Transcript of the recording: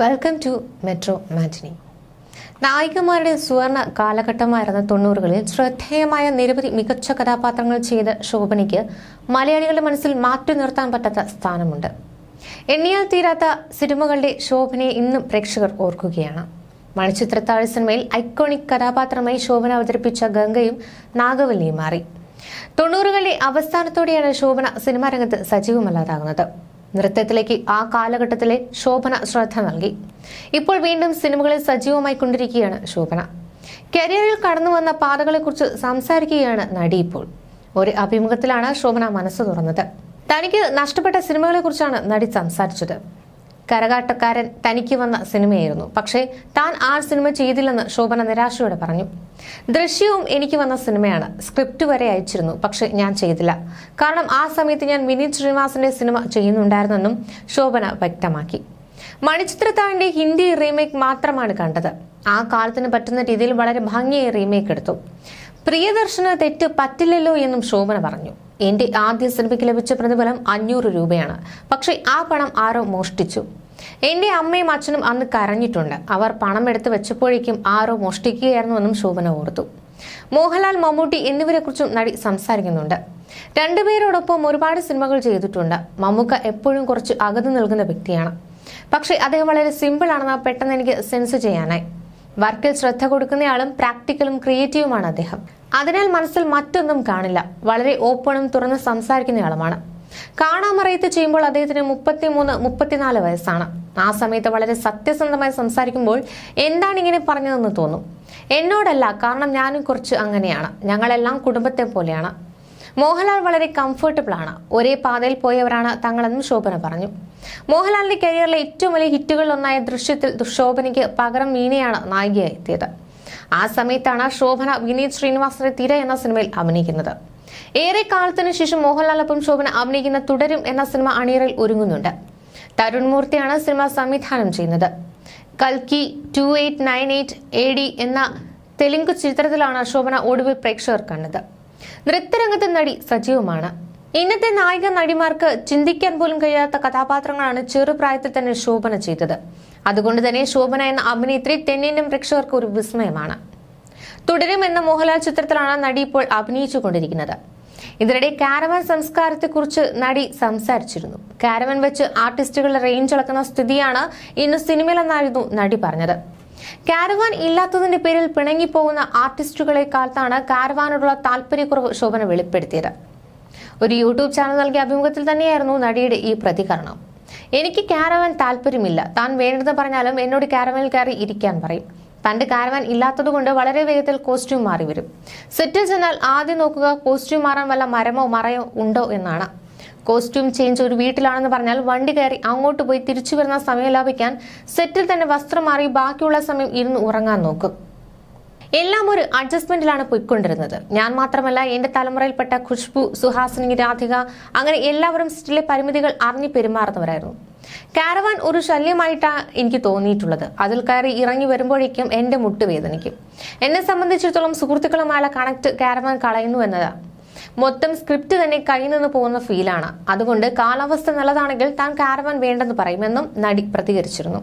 Welcome to metro മാറ്റിനി നായികമാരുടെ സുവർണ കാലഘട്ടമായിരുന്ന തൊണ്ണൂറുകളിൽ ശ്രദ്ധേയമായ നിരവധി മികച്ച കഥാപാത്രങ്ങൾ ചെയ്ത ശോഭനയ്ക്ക് മലയാളികളുടെ മനസ്സിൽ മാറ്റി നിർത്താൻ പറ്റാത്ത സ്ഥാനമുണ്ട്. എണ്ണിയാൽ തീരാത്ത സിനിമകളുടെ ശോഭനയെ ഇന്നും പ്രേക്ഷകർ ഓർക്കുകയാണ്. മണിച്ചിത്രത്താഴ് സിനിമയിൽ ഐക്കോണിക് കഥാപാത്രമായി ശോഭന അവതരിപ്പിച്ച ഗംഗയും നാഗവല്ലിയും മാറി. തൊണ്ണൂറുകളുടെ അവസാനത്തോടെയാണ് ശോഭന സിനിമാരംഗത്ത് സജീവമല്ലാതാകുന്നത്. നൃത്തത്തിലേക്ക് ആ കാലഘട്ടത്തിലെ ശോഭന ശ്രദ്ധ നൽകി. ഇപ്പോൾ വീണ്ടും സിനിമകളിൽ സജീവമായി കൊണ്ടിരിക്കുകയാണ് ശോഭന. കരിയറിൽ കടന്നു വന്ന പാതകളെക്കുറിച്ച് സംസാരിക്കുകയാണ് നടി ഇപ്പോൾ. ഒരു അഭിമുഖത്തിലാണ് ശോഭന മനസ്സ് തുറന്നത്. തനിക്ക് നഷ്ടപ്പെട്ട സിനിമകളെക്കുറിച്ചാണ് നടി സംസാരിച്ചത്. കരകാട്ടക്കാരൻ തനിക്ക് വന്ന സിനിമയായിരുന്നു. പക്ഷേ താൻ ആ സിനിമ ചെയ്തില്ലെന്ന് ശോഭന നിരാശയോടെ പറഞ്ഞു. ദൃശ്യവും എനിക്ക് വന്ന സിനിമയാണ്. സ്ക്രിപ്റ്റ് വരെ അയച്ചിരുന്നു പക്ഷെ ഞാൻ ചെയ്തില്ല. കാരണം ആ സമയത്ത് ഞാൻ വിനീത് ശ്രീനിവാസിന്റെ സിനിമ ചെയ്യുന്നുണ്ടായിരുന്നെന്നും ശോഭന വ്യക്തമാക്കി. മണിച്ചിത്രത്താഴിന്റെ ഹിന്ദി റീമേക്ക് മാത്രമാണ് കണ്ടത്. ആ കാലത്തിന് പറ്റുന്ന രീതിയിൽ വളരെ ഭംഗിയായി റീമേക്ക് എടുത്തു. പ്രിയദർശന തെറ്റ് പറ്റില്ലല്ലോ എന്നും ശോഭന പറഞ്ഞു. എന്റെ ആദ്യ സിനിമയ്ക്ക് ലഭിച്ച പ്രതിഫലം അഞ്ഞൂറ് രൂപയാണ്. പക്ഷേ ആ പണം ആരോ മോഷ്ടിച്ചു. എന്റെ അമ്മയും അച്ഛനും അന്ന് കരഞ്ഞിട്ടുണ്ട്. അവർ പണം എടുത്ത് വെച്ചപ്പോഴേക്കും ആരോ മോഷ്ടിക്കുകയായിരുന്നുവെന്നും ശോഭന ഓർത്തു. മോഹൻലാൽ മമ്മൂട്ടി എന്നിവരെക്കുറിച്ചും നടി സംസാരിക്കുന്നുണ്ട്. രണ്ടുപേരോടൊപ്പം ഒരുപാട് സിനിമകൾ ചെയ്തിട്ടുണ്ട്. മമ്മൂക്ക എപ്പോഴും കുറച്ച് അകന്നു നൽകുന്ന വ്യക്തിയാണ്. പക്ഷേ അദ്ദേഹം വളരെ സിമ്പിൾ ആണെന്ന് പെട്ടെന്ന് എനിക്ക് സെൻസ് ചെയ്യാനായി. വർക്കിൽ ശ്രദ്ധ കൊടുക്കുന്നയാളും പ്രാക്ടിക്കലും ക്രിയേറ്റീവുമാണ് അദ്ദേഹം. അതിനാൽ മനസ്സിൽ മറ്റൊന്നും കാണില്ല. വളരെ ഓപ്പണും തുറന്ന് സംസാരിക്കുന്നയാളുമാണ്. കാണാമറയത്ത് ചെയ്യുമ്പോൾ അദ്ദേഹത്തിന് മുപ്പത്തിമൂന്ന് മുപ്പത്തിനാല് വയസ്സാണ്. ആ സമയത്ത് വളരെ സത്യസന്ധമായി സംസാരിക്കുമ്പോൾ എന്താണ് ഇങ്ങനെ പറഞ്ഞതെന്ന് തോന്നും. എന്നോടല്ല കാരണം ഞാനും കുറച്ച് അങ്ങനെയാണ്. ഞങ്ങളെല്ലാം കുടുംബത്തെ പോലെയാണ്. മോഹൻലാൽ വളരെ കംഫർട്ടബിൾ ആണ്. ഒരേ പാതയിൽ പോയവരാണ് തങ്ങളെന്നും ശോഭന പറഞ്ഞു. മോഹൻലാലിന്റെ കരിയറിലെ ഏറ്റവും വലിയ ഹിറ്റുകളിലൊന്നായ ദൃശ്യത്തിൽ ശോഭനയ്ക്ക് പകരം മീനയാണ് നായികയായി എത്തിയത്. ആ സമയത്താണ് ശോഭന വിനീത് ശ്രീനിവാസന്റെ തിര എന്ന സിനിമയിൽ അഭിനയിക്കുന്നത്. ഏറെ കാലത്തിനു ശേഷം മോഹൻലാലൊപ്പം ശോഭന അഭിനയിക്കുന്ന തുടരും എന്ന സിനിമ അണിയറിൽ ഒരുങ്ങുന്നുണ്ട്. തരുൺ മൂർത്തിയാണ് സിനിമ സംവിധാനം ചെയ്യുന്നത്. കൽക്കി two eight nine eight A D എന്ന തെലുങ്ക് ചിത്രത്തിലാണ് ശോഭന ഒടുവിൽ പ്രേക്ഷകർ കണ്ടത്. നൃത്തരംഗത്ത് നടി സജീവമാണ്. ഇന്നത്തെ നായിക നടിമാർക്ക് ചിന്തിക്കാൻ പോലും കഴിയാത്ത കഥാപാത്രങ്ങളാണ് ചെറുപ്രായത്തിൽ തന്നെ ശോഭന ചെയ്തത്. അതുകൊണ്ട് തന്നെ ശോഭന എന്ന അഭിനേത്രി തെന്നിന്ത്യൻ പ്രേക്ഷകർക്ക് ഒരു വിസ്മയമാണ്. തുടരും എന്ന മോഹൻലാൽ ചിത്രത്തിലാണ് നടി ഇപ്പോൾ അഭിനയിച്ചുകൊണ്ടിരിക്കുന്നത്. ഇതിനിടെ കാരവൻ സംസ്കാരത്തെക്കുറിച്ച് നടി സംസാരിച്ചിരുന്നു. കാരവൻ വെച്ച് ആർട്ടിസ്റ്റുകളുടെ റേഞ്ച് അളക്കുന്ന സ്ഥിതിയാണ് ഇന്ന് സിനിമയിലെന്നായിരുന്നു നടി പറഞ്ഞത്. കാരവാൻ ഇല്ലാത്തതിന്റെ പേരിൽ പിണങ്ങിപ്പോകുന്ന ആർട്ടിസ്റ്റുകളെക്കാലത്താണ് കാരവാനോടുള്ള താല്പര്യക്കുറവ് ശോഭന വെളിപ്പെടുത്തിയത്. ഒരു യൂട്യൂബ് ചാനൽ നൽകിയ അഭിമുഖത്തിൽ തന്നെയായിരുന്നു നടിയുടെ ഈ പ്രതികരണം. എനിക്ക് കാരവാൻ താല്പര്യമില്ല. താൻ വേണ്ടെന്ന് പറഞ്ഞാലും എന്നോട് കാരവാനിൽ കയറി ഇരിക്കാൻ പറയും. തന്റെ കാരവാൻ ഇല്ലാത്തതുകൊണ്ട് വളരെ വേഗത്തിൽ കോസ്റ്റ്യൂം മാറി വരും. സെറ്റിൽ ചെന്നാൽ ആദ്യം നോക്കുക കോസ്റ്റ്യൂം മാറാൻ വല്ല മരമോ മറയോ ഉണ്ടോ എന്നാണ്. കോസ്റ്റ്യൂം ചേഞ്ച് ഒരു വീട്ടിലാണെന്ന് പറഞ്ഞാൽ വണ്ടി കയറി അങ്ങോട്ട് പോയി തിരിച്ചു വരുന്ന സമയം ലാഭിക്കാൻ സെറ്റിൽ തന്നെ വസ്ത്രം മാറി ബാക്കിയുള്ള സമയം ഇരുന്ന് ഉറങ്ങാൻ നോക്കും. എല്ലാം ഒരു അഡ്ജസ്റ്റ്മെന്റിലാണ് പോയിക്കൊണ്ടിരുന്നത്. ഞാൻ മാത്രമല്ല എന്റെ തലമുറയിൽപ്പെട്ട ഖുഷ്ബു സുഹാസിനി രാധിക അങ്ങനെ എല്ലാവരും സ്റ്റിലെ പരിമിതികൾ അറിഞ്ഞു പെരുമാറുന്നവരായിരുന്നു. കാരവാൻ ഒരു ശല്യമായിട്ടാണ് എനിക്ക് തോന്നിയിട്ടുള്ളത്. അതിൽ കയറി ഇറങ്ങി വരുമ്പോഴേക്കും എന്റെ മുട്ട് വേദനിക്കും. എന്നെ സംബന്ധിച്ചിടത്തോളം സുഹൃത്തുക്കളുമായുള്ള കണക്ട് കാരവാൻ കളയുന്നു എന്നതാണ് മൊത്തം സ്ക്രിപ്റ്റ് തന്നെ കയ്യിൽ നിന്ന് പോകുന്ന ഫീലാണ് അതുകൊണ്ട് കാലാവസ്ഥ നല്ലതാണെങ്കിൽ താൻ കാരവാൻ വേണ്ടെന്ന് പറയുമെന്നും നടി പ്രതികരിച്ചിരുന്നു.